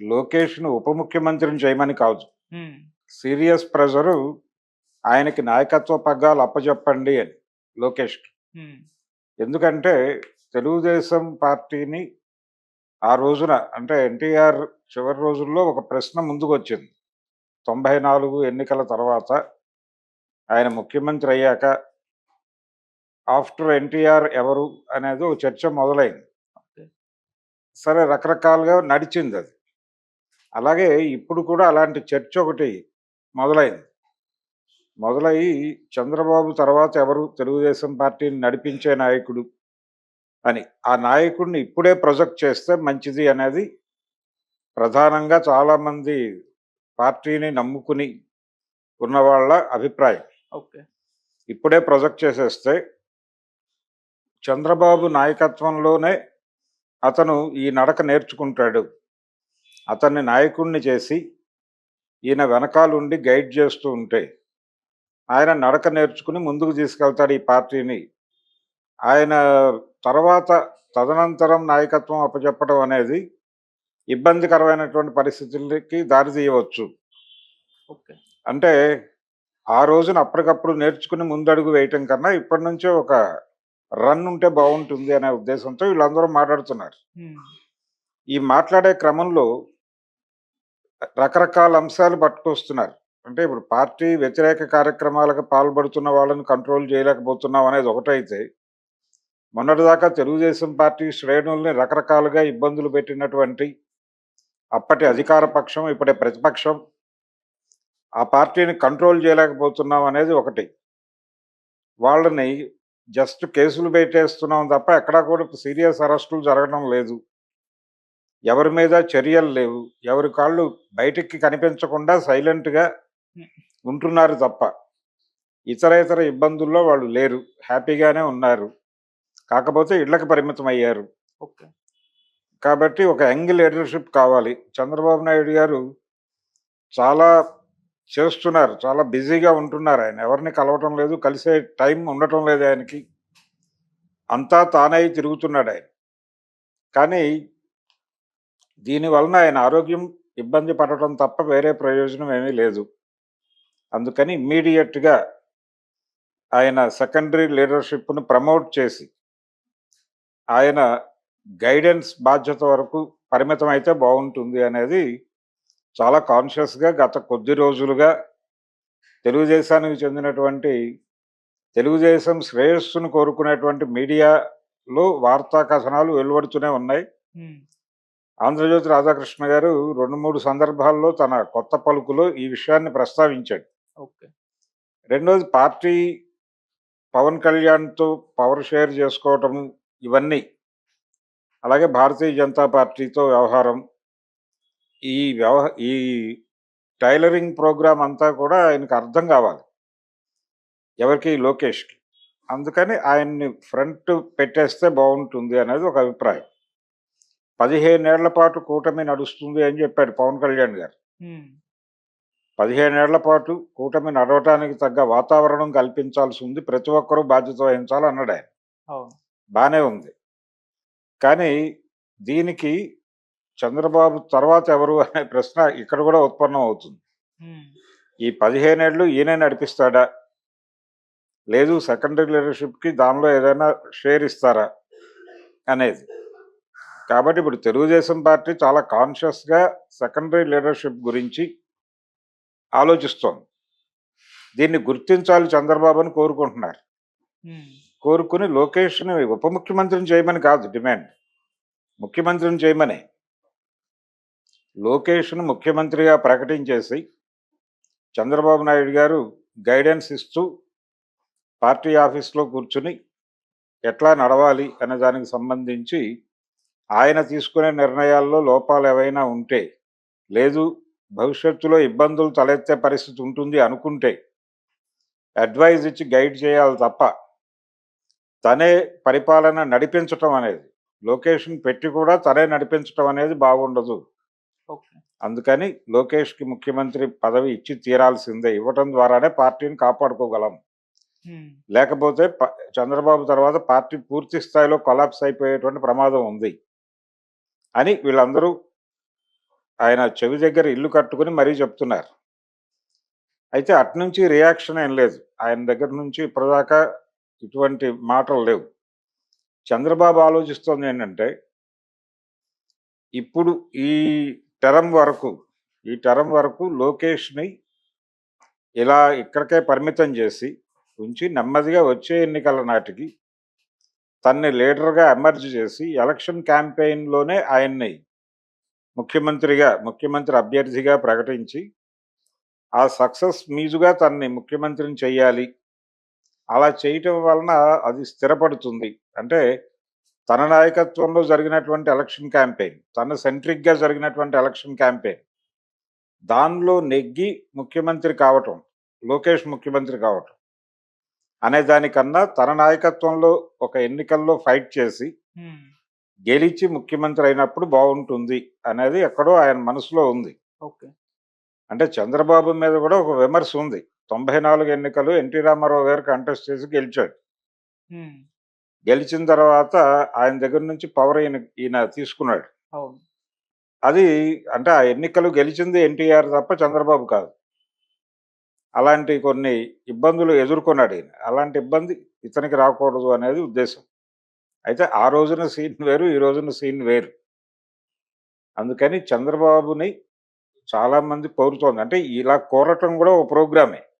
లోకేష్ను ఉప ముఖ్యమంత్రిని చేయమని కాదు. ఉమ్, సీరియస్ ప్రెజరు ఆయనకి నాయకత్వ పగ్గాలు అప్పచెప్పండి అని లోకేష్కి. ఉమ్, ఎందుకంటే తెలుగుదేశం పార్టీని ఆ రోజున అంటే ఎన్టీఆర్ చివరి రోజుల్లో ఒక ప్రశ్న ముందుకు వచ్చింది తొంభై నాలుగు ఎన్నికల తర్వాత ఆయన ముఖ్యమంత్రి అయ్యాక ఆఫ్టర్ ఎన్టీఆర్ ఎవరు అనేది ఒక చర్చ మొదలైంది. సరే రకరకాలుగా నడిచింది అది. అలాగే ఇప్పుడు కూడా అలాంటి చర్చ ఒకటి మొదలైంది. మొదలయ్యి చంద్రబాబు తర్వాత ఎవరు తెలుగుదేశం పార్టీని నడిపించే నాయకుడు అని. ఆ నాయకుడిని ఇప్పుడే ప్రొజెక్ట్ చేస్తే మంచిది అనేది ప్రధానంగా చాలామంది పార్టీని నమ్ముకుని ఉన్న వాళ్ళ అభిప్రాయం. ఓకే. ఇప్పుడే ప్రొజెక్ట్ చేసేస్తే చంద్రబాబు నాయకత్వంలోనే అతను ఈ నడక నేర్చుకుంటాడు. అతన్ని నాయకుడిని చేసి ఈయన వెనకాలండి గైడ్ చేస్తూ ఉంటే ఆయన నడక నేర్చుకుని ముందుకు తీసుకెళ్తాడు ఈ పార్టీని. ఆయన తర్వాత తదనంతరం నాయకత్వం అప్పచెప్పడం అనేది ఇబ్బందికరమైనటువంటి పరిస్థితులకి దారి తీయవచ్చు. ఓకే. అంటే ఆ రోజున అప్పటికప్పుడు నేర్చుకుని ముందడుగు వేయటం కన్నా ఇప్పటి నుంచే ఒక రన్ ఉంటే బాగుంటుంది అనే ఉద్దేశంతో వీళ్ళందరూ మాట్లాడుతున్నారు. ఈ మాట్లాడే క్రమంలో రకరకాల అంశాలు పట్టుకొస్తున్నారు. అంటే ఇప్పుడు పార్టీ వ్యతిరేక కార్యక్రమాలకు పాల్పడుతున్న వాళ్ళని కంట్రోల్ చేయలేకపోతున్నాం అనేది ఒకటైతే. మొన్నటిదాకా తెలుగుదేశం పార్టీ శ్రేణుల్ని రకరకాలుగా ఇబ్బందులు పెట్టినటువంటి అప్పటి అధికార పక్షం ఇప్పటి ప్రతిపక్షం ఆ పార్టీని కంట్రోల్ చేయలేకపోతున్నాం అనేది ఒకటి. వాళ్ళని జస్ట్ కేసులు పెట్టేస్తున్నాం తప్ప ఎక్కడా కూడా సీరియస్ అరెస్టులు జరగడం లేదు. ఎవరి మీద చర్యలు లేవు. ఎవరి కాళ్ళు బయటికి కనిపించకుండా సైలెంట్గా ఉంటున్నారు తప్ప ఇతర ఇతర ఇబ్బందుల్లో వాళ్ళు లేరు. హ్యాపీగానే ఉన్నారు. కాకపోతే ఇళ్ళకు పరిమితం అయ్యారు. ఓకే. కాబట్టి ఒక యంగ్ లీడర్షిప్ కావాలి. చంద్రబాబు నాయుడు గారు చాలా చేస్తున్నారు. చాలా బిజీగా ఉంటున్నారు ఆయన. ఎవరిని కలవటం లేదు. కలిసే టైం ఉండటం లేదు ఆయనకి. అంతా తానై తిరుగుతున్నాడు ఆయన. కానీ దీని వలన ఆయన ఆరోగ్యం ఇబ్బంది పడటం తప్ప వేరే ప్రయోజనం ఏమీ లేదు. అందుకని ఇమ్మీడియట్గా ఆయన సెకండరీ లీడర్షిప్ను ప్రమోట్ చేసి ఆయన గైడెన్స్ బాధ్యత వరకు పరిమితం అయితే బాగుంటుంది అనేది చాలా కాన్షియస్గా గత కొద్ది రోజులుగా తెలుగుదేశానికి చెందినటువంటి తెలుగుదేశం శ్రేయస్సును కోరుకునేటువంటి మీడియాలో వార్తా కథనాలు వెలువడుతూనే ఉన్నాయి. ఆంధ్రజ్యోతి రాధాకృష్ణ గారు రెండు మూడు సందర్భాల్లో తన కొత్త పలుకులో ఈ విషయాన్ని ప్రస్తావించాడు. ఓకే. రెండోది పార్టీ పవన్ కళ్యాణ్తో పవర్ షేర్ చేసుకోవటము ఇవన్నీ అలాగే భారతీయ జనతా పార్టీతో వ్యవహారం ఈ వ్యవహ ఈ టైలరింగ్ ప్రోగ్రామ్ అంతా కూడా ఆయనకు అర్థం కావాలి. ఎవరికి? లోకేష్కి. అందుకని ఆయన్ని ఫ్రంట్ పెట్టేస్తే బాగుంటుంది అనేది ఒక అభిప్రాయం. పదిహేనేళ్ళ పాటు కూటమి నడుస్తుంది అని చెప్పాడు పవన్ కళ్యాణ్ గారు. పదిహేనేళ్ళ పాటు కూటమి నడవటానికి తగ్గ వాతావరణం కల్పించాల్సి ఉంది ప్రతి ఒక్కరూ బాధ్యత వహించాలి అన్నాడు ఆయన బాగానే ఉంది. కానీ దీనికి చంద్రబాబు తర్వాత ఎవరు అనే ప్రశ్న ఇక్కడ కూడా ఉత్పన్నం అవుతుంది. ఈ పదిహేనేళ్ళు ఈయనే నడిపిస్తాడా? లేదు సెకండరీ లీడర్షిప్కి దానిలో ఏదైనా షేర్ ఇస్తారా? అనేది. కాబట్టి ఇప్పుడు తెలుగుదేశం పార్టీ చాలా కాన్షియస్గా సెకండరీ లీడర్షిప్ గురించి ఆలోచిస్తోంది. దీన్ని గుర్తించాలి చంద్రబాబు అని కోరుకుంటున్నారు. కోరుకుని లోకేష్ని ఉప ముఖ్యమంత్రిని చేయమని కాదు డిమాండ్. ముఖ్యమంత్రిని చేయమని. లోకేష్ను ముఖ్యమంత్రిగా ప్రకటించేసి చంద్రబాబు నాయుడు గారు గైడెన్స్ ఇస్తూ పార్టీ ఆఫీస్లో కూర్చుని ఎట్లా నడవాలి అనే దానికి సంబంధించి ఆయన తీసుకునే నిర్ణయాల్లో లోపాలు ఏవైనా ఉంటే లేదు భవిష్యత్తులో ఇబ్బందులు తలెత్తే పరిస్థితి ఉంటుంది అనుకుంటే అడ్వైజ్ ఇచ్చి గైడ్ చేయాలి తప్ప తనే పరిపాలన నడిపించటం అనేది లోకేష్ని పెట్టి కూడా తనే నడిపించటం అనేది బాగుండదు. అందుకని లోకేష్కి ముఖ్యమంత్రి పదవి ఇచ్చి తీరాల్సిందే ఇవ్వటం ద్వారానే పార్టీని కాపాడుకోగలం. లేకపోతే చంద్రబాబు తర్వాత పార్టీ పూర్తి స్థాయిలో కొలాప్స్ అయిపోయేటువంటి ప్రమాదం ఉంది. అని వీళ్ళందరూ ఆయన చెవి దగ్గర ఇల్లు కట్టుకుని మరీ చెప్తున్నారు. అయితే అటునుంచి రియాక్షన్ ఏం లేదు. ఆయన దగ్గర నుంచి ఇప్పటిదాకా ఇటువంటి మాటలు లేవు. చంద్రబాబు ఆలోచిస్తోంది ఏంటంటే ఇప్పుడు ఈ టర్మ్ వరకు ఈ టర్మ్ వరకు లోకేష్ని ఇలా ఇక్కడికే పరిమితం చేసి ఉంచి నెమ్మదిగా వచ్చే ఎన్నికల నాటికి తన్ని లీడర్గా ఎమర్జ్ చేసి ఎలక్షన్ క్యాంపెయిన్లోనే ఆయన్ని ముఖ్యమంత్రిగా ముఖ్యమంత్రి అభ్యర్థిగా ప్రకటించి ఆ సక్సెస్ మీజుగా తన్ని ముఖ్యమంత్రిని చేయాలి అలా చేయటం వలన అది స్థిరపడుతుంది. అంటే తన నాయకత్వంలో జరిగినటువంటి ఎలక్షన్ క్యాంపెయిన్ తన సెంట్రిక్గా జరిగినటువంటి ఎలక్షన్ క్యాంపెయిన్ దానిలో నెగ్గి ముఖ్యమంత్రి కావటం లోకేష్ ముఖ్యమంత్రి కావటం అనే దానికన్నా తన నాయకత్వంలో ఒక ఎన్నికల్లో ఫైట్ చేసి గెలిచి ముఖ్యమంత్రి అయినప్పుడు బాగుంటుంది అనేది ఎక్కడో ఆయన మనసులో ఉంది. ఓకే. అంటే చంద్రబాబు మీద కూడా ఒక విమర్శ ఉంది. తొంభై నాలుగు ఎన్నికలు ఎన్టీ రామారావు గారు కంటెస్ట్ చేసి గెలిచాడు. గెలిచిన తర్వాత ఆయన దగ్గర నుంచి పవర్ ఈయన ఈయన తీసుకున్నాడు. అది అంటే ఆ ఎన్నికలు గెలిచింది ఎన్టీఆర్ తప్ప చంద్రబాబు కాదు. అలాంటి కొన్ని ఇబ్బందులు ఎదుర్కొన్నాడు ఈయన. అలాంటి ఇబ్బంది ఇతనికి రాకూడదు అనేది ఉద్దేశం. అయితే ఆ రోజున సీన్ వేరు ఈ రోజున సీన్ వేరు. అందుకని చంద్రబాబుని చాలామంది కోరుతోంది. అంటే ఇలా కోరటం కూడా ఒక ప్రోగ్రామే.